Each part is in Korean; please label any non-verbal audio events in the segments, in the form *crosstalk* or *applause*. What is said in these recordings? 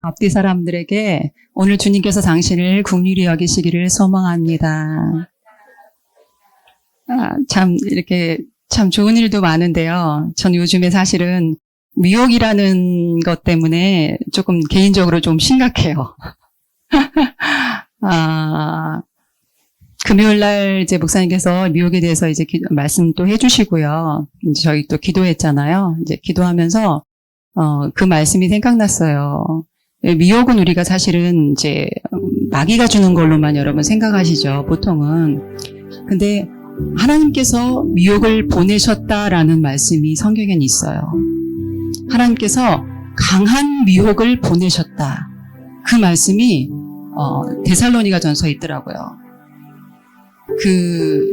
앞뒤 사람들에게 오늘 주님께서 당신을 국률이 여기시기를 소망합니다. 아, 참 이렇게 참 좋은 일도 많은데요. 전 요즘에 사실은 미혹이라는 것 때문에 조금 개인적으로 좀 심각해요. *laughs* 아, 금요일 날 이제 목사님께서 미혹에 대해서 이제 기- 말씀 또 해주시고요. 이제 저희 또 기도했잖아요. 이제 기도하면서 어, 그 말씀이 생각났어요. 예, 미혹은 우리가 사실은 이제 음, 마귀가 주는 걸로만 여러분 생각하시죠. 보통은. 근데 하나님께서 미혹을 보내셨다라는 말씀이 성경엔 있어요. 하나님께서 강한 미혹을 보내셨다. 그 말씀이 어, 데살로니가 전서에 있더라고요. 그,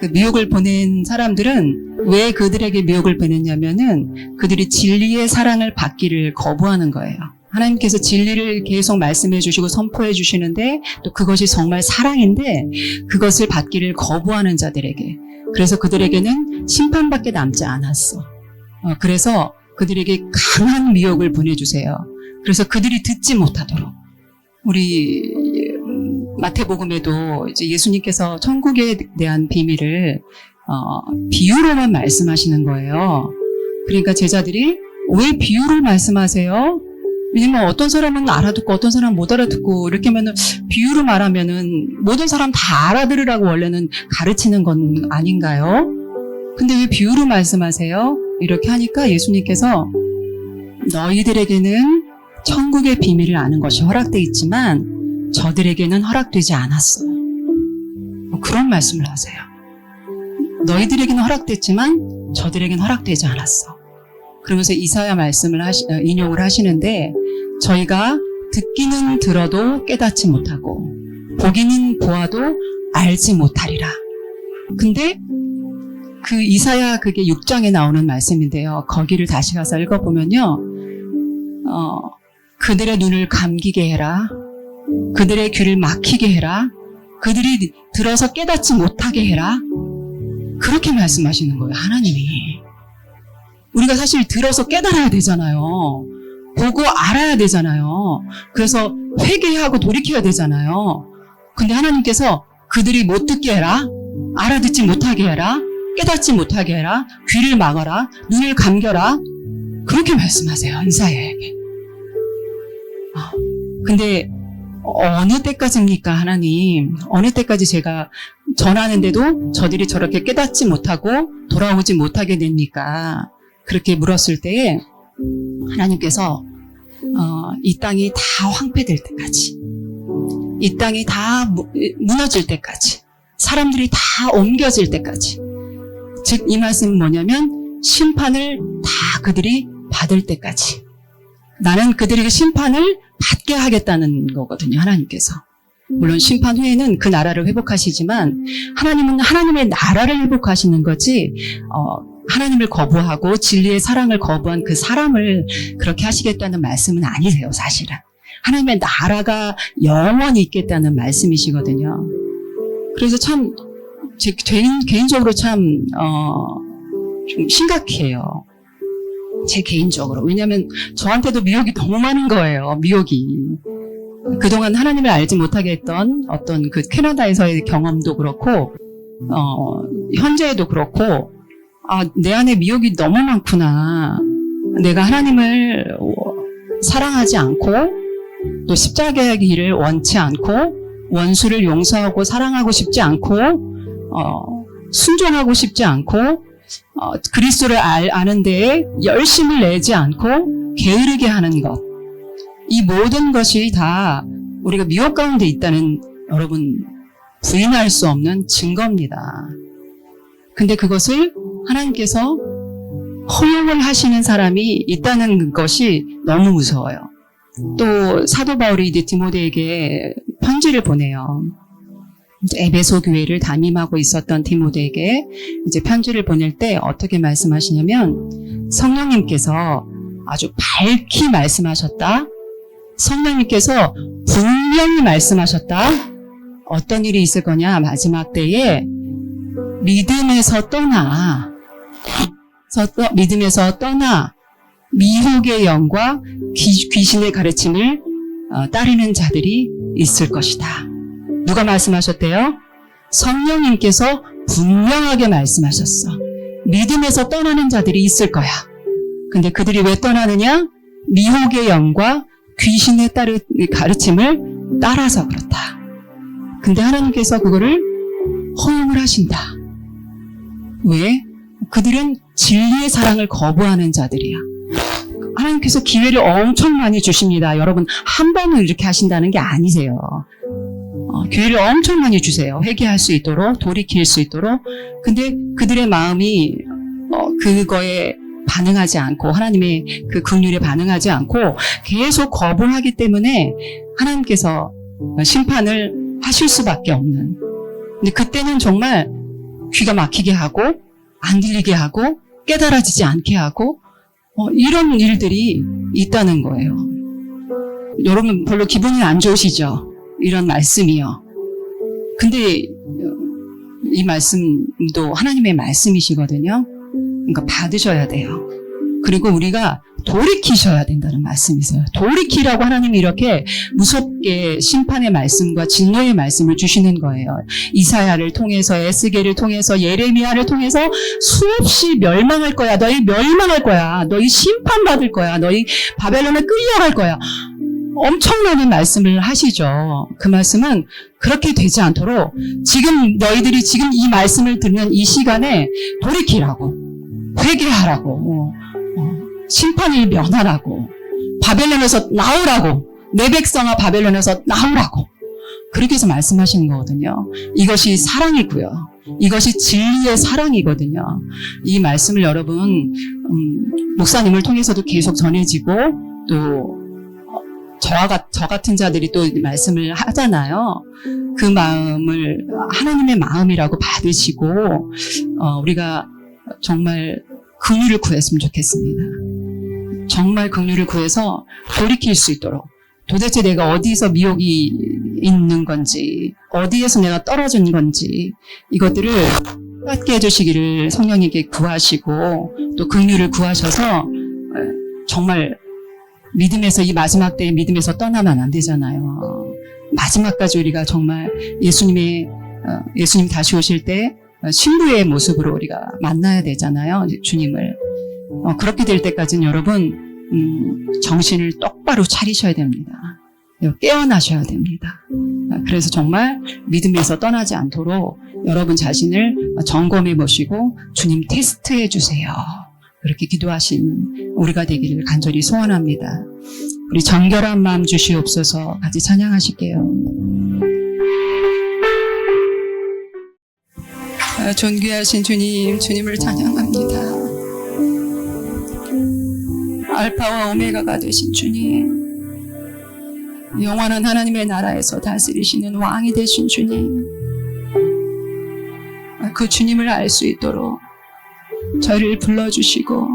그 미혹을 보낸 사람들은 왜 그들에게 미혹을 보냈냐면은 그들이 진리의 사랑을 받기를 거부하는 거예요. 하나님께서 진리를 계속 말씀해 주시고 선포해 주시는데 또 그것이 정말 사랑인데 그것을 받기를 거부하는 자들에게 그래서 그들에게는 심판밖에 남지 않았어. 어, 그래서 그들에게 강한 미혹을 보내주세요. 그래서 그들이 듣지 못하도록 우리 음, 마태복음에도 이제 예수님께서 천국에 대한 비밀을 어, 비유로만 말씀하시는 거예요. 그러니까 제자들이 왜 비유로 말씀하세요? 왜냐면 어떤 사람은 알아듣고 어떤 사람은 못 알아듣고 이렇게 하면은 비유로 말하면은 모든 사람 다 알아들으라고 원래는 가르치는 건 아닌가요? 근데 왜 비유로 말씀하세요? 이렇게 하니까 예수님께서 너희들에게는 천국의 비밀을 아는 것이 허락돼 있지만 저들에게는 허락되지 않았어요. 뭐 그런 말씀을 하세요. 너희들에게는 허락됐지만 저들에게는 허락되지 않았어. 그러면서 이사야 말씀을 하시, 어, 인용을 하시는데 저희가 듣기는 들어도 깨닫지 못하고 보기는 보아도 알지 못하리라. 근데 그 이사야 그게 6장에 나오는 말씀인데요. 거기를 다시 가서 읽어보면요. 어, 그들의 눈을 감기게 해라. 그들의 귀를 막히게 해라. 그들이 들어서 깨닫지 못하게 해라. 그렇게 말씀하시는 거예요, 하나님이. 우리가 사실 들어서 깨달아야 되잖아요. 보고 알아야 되잖아요. 그래서 회개하고 돌이켜야 되잖아요. 근데 하나님께서 그들이 못 듣게 해라. 알아듣지 못하게 해라. 깨닫지 못하게 해라. 귀를 막아라. 눈을 감겨라. 그렇게 말씀하세요. 이사야에게. 아, 근데 어느 때까지입니까, 하나님? 어느 때까지 제가 전하는데도 저들이 저렇게 깨닫지 못하고 돌아오지 못하게 됩니까? 그렇게 물었을 때에 하나님께서 어, 이 땅이 다 황폐될 때까지, 이 땅이 다 무- 무너질 때까지, 사람들이 다 옮겨질 때까지, 즉 이 말씀은 뭐냐면 심판을 다 그들이 받을 때까지, 나는 그들에게 심판을 받게 하겠다는 거거든요, 하나님께서. 물론 심판 후에는 그 나라를 회복하시지만 하나님은 하나님의 나라를 회복하시는 거지 어, 하나님을 거부하고 진리의 사랑을 거부한 그 사람을 그렇게 하시겠다는 말씀은 아니세요, 사실은. 하나님의 나라가 영원히 있겠다는 말씀이시거든요. 그래서 참, 제 개인, 개인적으로 참, 어, 좀 심각해요. 제 개인적으로. 왜냐면 저한테도 미혹이 너무 많은 거예요, 미혹이. 그동안 하나님을 알지 못하게 했던 어떤 그 캐나다에서의 경험도 그렇고, 어, 현재에도 그렇고, 아, 내 안에 미혹이 너무 많구나. 내가 하나님을 사랑하지 않고, 또 십자가의 길을 원치 않고, 원수를 용서하고 사랑하고 싶지 않고, 어, 순종하고 싶지 않고, 어, 그리스도를 알, 아는 데에 열심을 내지 않고, 게으르게 하는 것. 이 모든 것이 다 우리가 미혹 가운데 있다는 여러분 부인할 수 없는 증거입니다. 근데 그것을 하나님께서 허용을 하시는 사람이 있다는 것이 너무 무서워요. 또 사도 바울이 이제 디모데에게 편지를 보내요. 에베소 교회를 담임하고 있었던 디모데에게 이제 편지를 보낼 때 어떻게 말씀하시냐면 성령님께서 아주 밝히 말씀하셨다. 성령님께서 분명히 말씀하셨다. 어떤 일이 있을 거냐 마지막 때에 믿음에서 떠나 믿음에서 떠나 미혹의 영과 귀, 귀신의 가르침을 어, 따르는 자들이 있을 것이다. 누가 말씀하셨대요? 성령님께서 분명하게 말씀하셨어. 믿음에서 떠나는 자들이 있을 거야. 근데 그들이 왜 떠나느냐? 미혹의 영과 귀신의 따르, 가르침을 따라서 그렇다. 근데 하나님께서 그거를 허용을 하신다. 왜? 그들은 진리의 사랑을 거부하는 자들이야. 하나님께서 기회를 엄청 많이 주십니다. 여러분, 한 번은 이렇게 하신다는 게 아니세요. 어, 기회를 엄청 많이 주세요. 회개할 수 있도록, 돌이킬 수 있도록. 근데 그들의 마음이, 어, 그거에 반응하지 않고, 하나님의 그 긍휼에 반응하지 않고, 계속 거부하기 때문에 하나님께서 심판을 하실 수밖에 없는. 근데 그때는 정말 귀가 막히게 하고, 안 들리게 하고, 깨달아지지 않게 하고, 어, 이런 일들이 있다는 거예요. 여러분 별로 기분이 안 좋으시죠? 이런 말씀이요. 근데 이 말씀도 하나님의 말씀이시거든요. 그러니까 받으셔야 돼요. 그리고 우리가 돌이키셔야 된다는 말씀이세요. 돌이키라고 하나님이 이렇게 무섭게 심판의 말씀과 진노의 말씀을 주시는 거예요. 이사야를 통해서 에스겔을 통해서 예레미야를 통해서 수없이 멸망할 거야. 너희 멸망할 거야. 너희 심판받을 거야. 너희 바벨론에 끌려갈 거야. 엄청나는 말씀을 하시죠. 그 말씀은 그렇게 되지 않도록 지금 너희들이 지금 이 말씀을 듣는 이 시간에 돌이키라고 회개하라고 어, 심판을 면하라고 바벨론에서 나오라고 내 백성아 바벨론에서 나오라고 그렇게 해서 말씀하시는 거거든요. 이것이 사랑이고요. 이것이 진리의 사랑이거든요. 이 말씀을 여러분 음, 목사님을 통해서도 계속 전해지고 또 저와 같, 저 같은 자들이 또 말씀을 하잖아요. 그 마음을 하나님의 마음이라고 받으시고 어, 우리가 정말 긍휼을 구했으면 좋겠습니다. 정말 긍휼을 구해서 돌이킬 수 있도록 도대체 내가 어디서 미혹이 있는 건지 어디에서 내가 떨어진 건지 이것들을 깨닫게 해주시기를 성령님께 구하시고 또 긍휼을 구하셔서 어, 정말 믿음에서 이 마지막 때에 믿음에서 떠나면 안 되잖아요. 마지막까지 우리가 정말 예수님의 어, 예수님 다시 오실 때 어, 신부의 모습으로 우리가 만나야 되잖아요. 주님을 어, 그렇게 될 때까지는 여러분 음, 정신을 똑바로 차리셔야 됩니다. 깨어나셔야 됩니다. 그래서 정말 믿음에서 떠나지 않도록 여러분 자신을 점검해 보시고 주님 테스트해 주세요. 그렇게 기도하시는 우리가 되기를 간절히 소원합니다. 우리 정결한 마음 주시옵소서 같이 찬양하실게요. 아, 존귀하신 주님, 주님을 찬양합니다. 알파와 오메가가 되신 주님, 영원한 하나님의 나라에서 다스리시는 왕이 되신 주님, 아, 그 주님을 알 수 있도록 저희를 불러주시고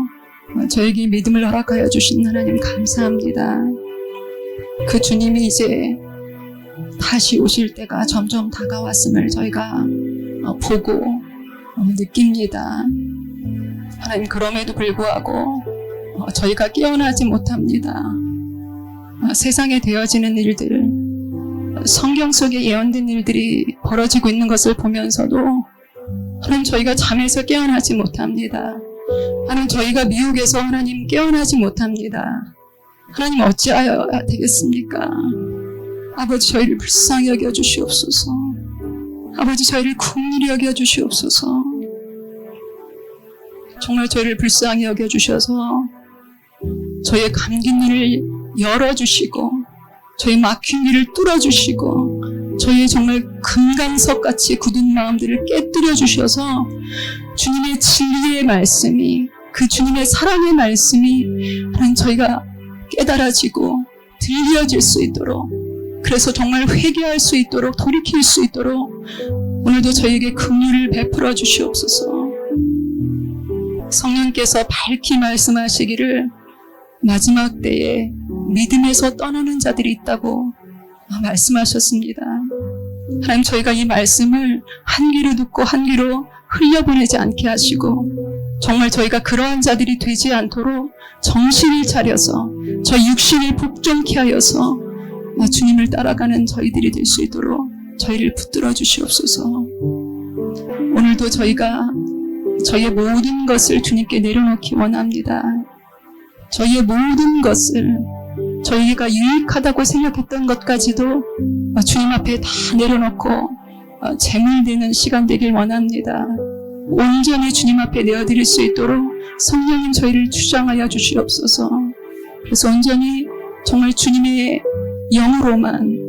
저에게 믿음을 허락하여 주신 하나님 감사합니다. 그 주님이 이제 다시 오실 때가 점점 다가왔음을 저희가 어, 보고 어, 느낍니다. 하나님 그럼에도 불구하고 어, 저희가 깨어나지 못합니다. 세상에 되어지는 일들, 성경 속에 예언된 일들이 벌어지고 있는 것을 보면서도 하나님 저희가 잠에서 깨어나지 못합니다. 하나님 저희가 미혹에서 하나님 깨어나지 못합니다. 하나님 어찌하여 되겠습니까? 아버지 저희를 불쌍히 여겨 주시옵소서. 아버지 저희를 국률이 여겨 주시옵소서. 정말 저희를 불쌍히 여겨 주셔서 저희의 감긴 일을 열어 주시고 저희 막힌 일을 뚫어 주시고 저희의 정말 금강석 같이 굳은 마음들을 깨뜨려 주셔서 주님의 진리의 말씀이 그 주님의 사랑의 말씀이 하나님 저희가 깨달아지고 들려질 수 있도록 그래서 정말 회개할 수 있도록 돌이킬 수 있도록 오늘도 저희에게 긍휼을 베풀어 주시옵소서. 성령께서 밝히 말씀하시기를 마지막 때에 믿음에서 떠나는 자들이 있다고 말씀하셨습니다. 하나님 저희가 이 말씀을 한 귀로 듣고 한 귀로 흘려보내지 않게 하시고 정말 저희가 그러한 자들이 되지 않도록 정신을 차려서 저 육신을 복종케 하여서 아, 주님을 따라가는 저희들이 될 수 있도록 저희를 붙들어 주시옵소서. 오늘도 저희가 저희의 모든 것을 주님께 내려놓기 원합니다. 저희의 모든 것을 저희가 유익하다고 생각했던 것까지도 아, 주님 앞에 다 내려놓고 아, 재물되는 시간 되길 원합니다. 온전히 주님 앞에 내어드릴 수 있도록 성령님 저희를 주장하여 주시옵소서. 그래서 온전히 정말 주님의 영으로만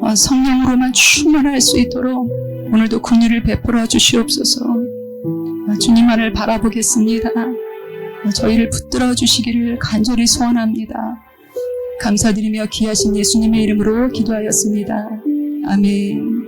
어, 성령으로만 충만할 수 있도록 오늘도 긍휼을 베풀어 주시옵소서. 어, 주님 만을 바라보겠습니다. 어, 저희를 붙들어 주시기를 간절히 소원합니다. 감사드리며 귀하신 예수님의 이름으로 기도하였습니다. 아멘.